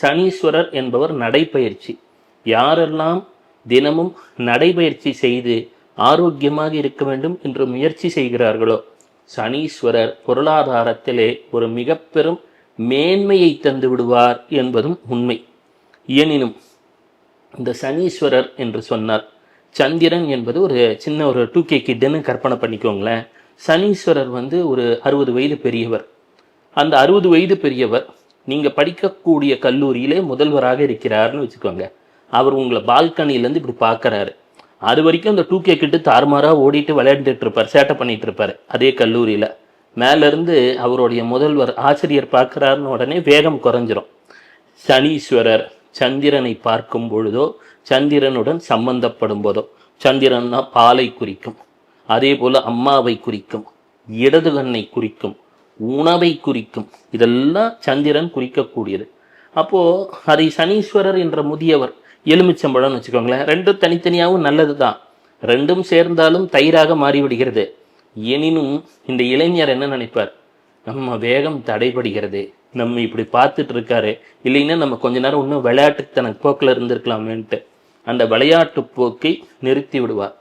சனீஸ்வரர் என்பவர் நடைப்பயிற்சி யாரெல்லாம் தினமும் நடைபயிற்சி செய்து ஆரோக்கியமாக இருக்க வேண்டும் என்று முயற்சி செய்கிறார்களோ சனீஸ்வரர் பொருளாதாரத்திலே ஒரு மிக பெரும் மேன்மையை தந்து விடுவார் என்பதும் உண்மை. எனினும் இந்த சனீஸ்வரர் என்று சொன்னார் சந்திரன் என்பது ஒரு சின்ன ஒரு டூ கே கிட்டுன்னு கற்பனை பண்ணிக்கோங்களேன். சனீஸ்வரர் வந்து ஒரு அறுபது வயது பெரியவர். அந்த அறுபது வயது பெரியவர் நீங்கள் படிக்கக்கூடிய கல்லூரியிலே முதல்வராக இருக்கிறார்னு வச்சுக்கோங்க. அவர் உங்களை பால்கனிலேருந்து இப்படி பார்க்கறாரு. அது வரைக்கும் அந்த டூ கே கிட்டு தாறுமாறாக ஓடிட்டு விளையாண்டுட்டு இருப்பார் சேட்டை பண்ணிட்டு இருப்பார் அதே கல்லூரியில். மேலேருந்து அவருடைய முதல்வர் ஆசிரியர் பார்க்குறாருன்னு உடனே வேகம் குறைஞ்சிரும். சனீஸ்வரர் சந்திரனை பார்க்கும் பொழுதோ சந்திரனுடன் சம்பந்தப்படும் போதோ சந்திரன்னா பாலை குறிக்கும் அதே போல் அம்மாவை குறிக்கும் இடது கண்ணை குறிக்கும் உணவை குறிக்கும். இதெல்லாம் சந்திரன் குறிக்கக்கூடியது. அப்போது அதை சனீஸ்வரர் என்ற முதியவர் எலுமிச்சம்பழம்னு வச்சுக்கோங்களேன் ரெண்டும் தனித்தனியாகவும் நல்லது தான் ரெண்டும் சேர்ந்தாலும் தயிராக மாறிவிடுகிறது. எனினும் இந்த இளைஞர் என்ன நினைப்பார்? நம்ம வேகம் தடைபடுகிறது. நம்ம இப்படி பார்த்துட்டு இருக்காரு இல்லைன்னா நம்ம கொஞ்ச நேரம் இன்னும் விளையாட்டுத்தன போக்கில் இருந்திருக்கலாமேன்ட்டு. அந்த விளையாட்டு போக்கை நிறுத்தி விடுவார்